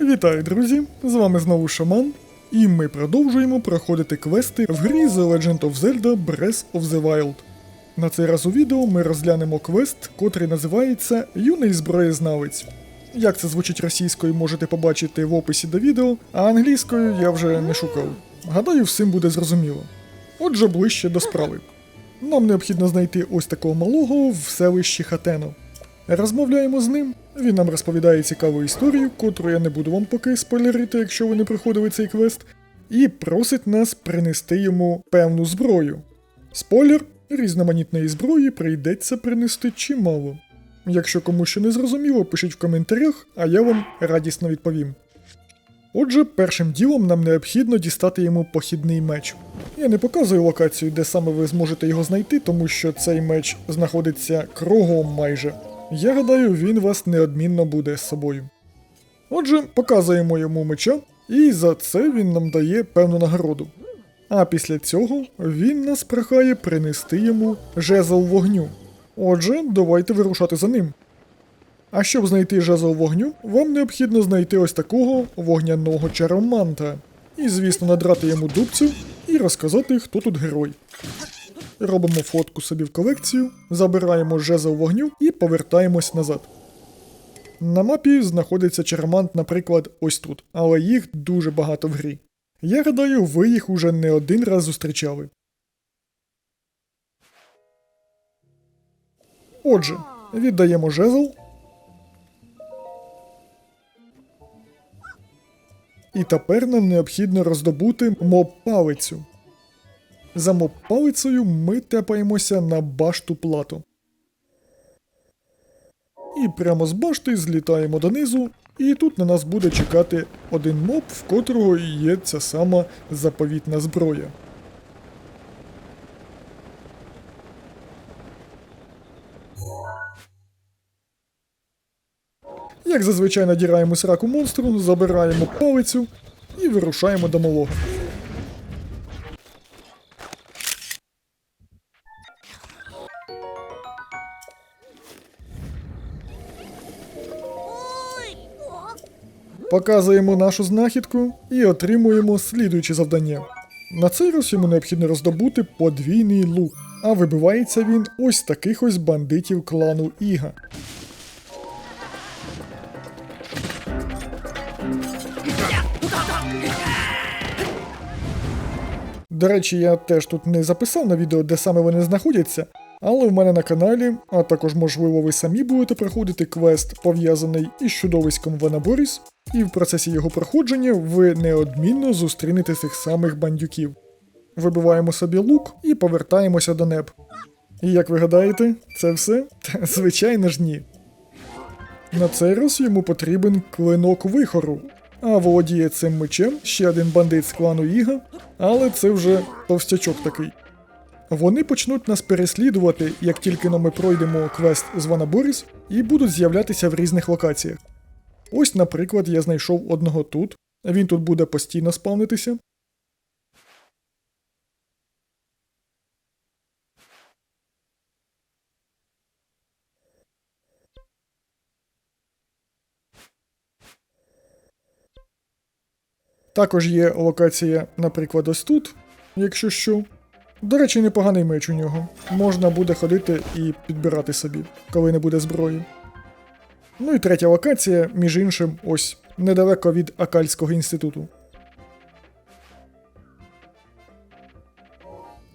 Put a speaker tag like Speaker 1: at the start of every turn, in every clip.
Speaker 1: Вітаю, друзі! З вами знову Шаман, і ми продовжуємо проходити квести в грі The Legend of Zelda Breath of the Wild. На цей раз у відео ми розглянемо квест, котрий називається Юний зброєзнавець. Як це звучить російською, можете побачити в описі до відео, а англійською я вже не шукав. Гадаю, всім буде зрозуміло. Отже, ближче до справи. Нам необхідно знайти ось такого малого в селищі Хатено. Розмовляємо з ним. Він нам розповідає цікаву історію, котру я не буду вам поки спойлерити, якщо ви не проходили цей квест, і просить нас принести йому певну зброю. Спойлер, різноманітної зброї прийдеться принести чимало. Якщо комусь ще не зрозуміло, пишіть в коментарях, а я вам радісно відповім. Отже, першим ділом нам необхідно дістати йому похідний меч. Я не показую локацію, де саме ви зможете його знайти, тому що цей меч знаходиться кругом майже. Я гадаю, він вас неодмінно буде з собою. Отже, показуємо йому меча, і за це він нам дає певну нагороду. А після цього він нас прохає принести йому жезл вогню. Отже, давайте вирушати за ним. А щоб знайти жезл вогню, вам необхідно знайти ось такого вогняного чароманта. І, звісно, надрати йому дубцю і розказати, хто тут герой. Робимо фотку собі в колекцію, забираємо жезл вогню і повертаємось назад. На мапі знаходиться чаромант, наприклад, ось тут, але їх дуже багато в грі. Я гадаю, ви їх уже не один раз зустрічали. Отже, віддаємо жезл. І тепер нам необхідно роздобути моб-палицю. За моб-палицею ми тепаємося на башту плату. І прямо з башти злітаємо донизу, і тут на нас буде чекати один моб, в котрого є ця сама заповітна зброя. Як зазвичай надіраємо сраку монстру, забираємо палицю і вирушаємо до малого. Показуємо нашу знахідку і отримуємо слідуюче завдання. На цей раз йому необхідно роздобути подвійний лук, а вибивається він ось таких ось бандитів клану Іга. До речі, я теж тут не записав на відео, де саме вони знаходяться, але в мене на каналі, а також, можливо, ви самі будете проходити квест, пов'язаний із чудовиськом Ванаборіс, і в процесі його проходження ви неодмінно зустрінете цих самих бандюків. Вибиваємо собі лук і повертаємося до неб. І як ви гадаєте, це все? Звичайно ж ні. На цей раз йому потрібен клинок вихору, а володіє цим мечем ще один бандит з клану Іга, але це вже товстячок такий. Вони почнуть нас переслідувати, як тільки ми пройдемо квест з Ванаборіс, і будуть з'являтися в різних локаціях. Ось, наприклад, я знайшов одного тут, він тут буде постійно спавнитися. Також є локація, наприклад, ось тут, якщо що. До речі, непоганий меч у нього. Можна буде ходити і підбирати собі, коли не буде зброї. Ну і третя локація, між іншим, ось недалеко від Акальського інституту.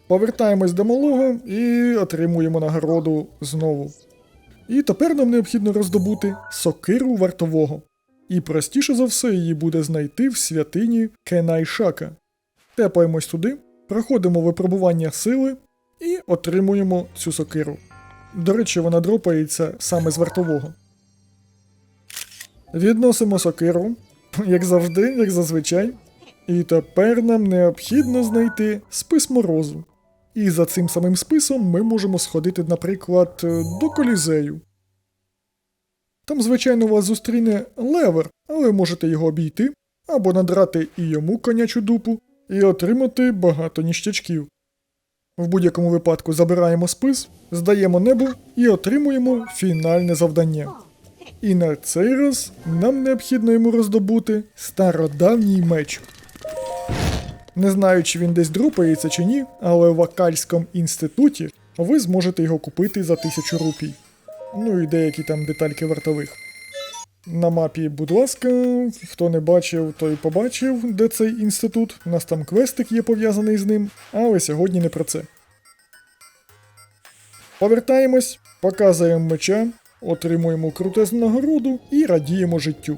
Speaker 1: Повертаємось до малого і отримуємо нагороду знову. І тепер нам необхідно роздобути сокиру вартового. І простіше за все її буде знайти в святині Кенайшака. Тепаємось туди, проходимо випробування сили і отримуємо цю сокиру. До речі, вона дропається саме з вартового. Відносимо сокиру, як завжди, як зазвичай. І тепер нам необхідно знайти спис морозу. І за цим самим списом ми можемо сходити, наприклад, до колізею. Там, звичайно, вас зустріне левер, але можете його обійти або надрати і йому конячу дупу, і отримати багато ніщачків. В будь-якому випадку забираємо спис, здаємо небо і отримуємо фінальне завдання. І на цей раз нам необхідно йому роздобути стародавній меч. Не знаю, чи він десь друпається чи ні, але в Акальському інституті ви зможете його купити за тисячу рупій. Ну і деякі там детальки вартових. На мапі, будь ласка, хто не бачив, той побачив, де цей інститут. У нас там квестик є пов'язаний з ним, але сьогодні не про це. Повертаємось, показуємо меча, отримуємо крутезну нагороду і радіємо життю.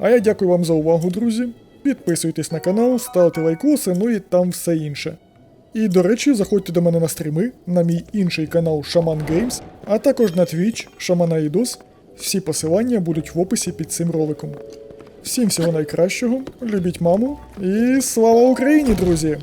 Speaker 1: А я дякую вам за увагу, друзі. Підписуйтесь на канал, ставте лайкоси, ну і там все інше. І до речі, заходьте до мене на стріми, на мій інший канал Shaman Games, а також на Twitch Shaman. Всі посилання будуть в описі під цим роликом. Всім всього найкращого, любіть маму і слава Україні, друзі!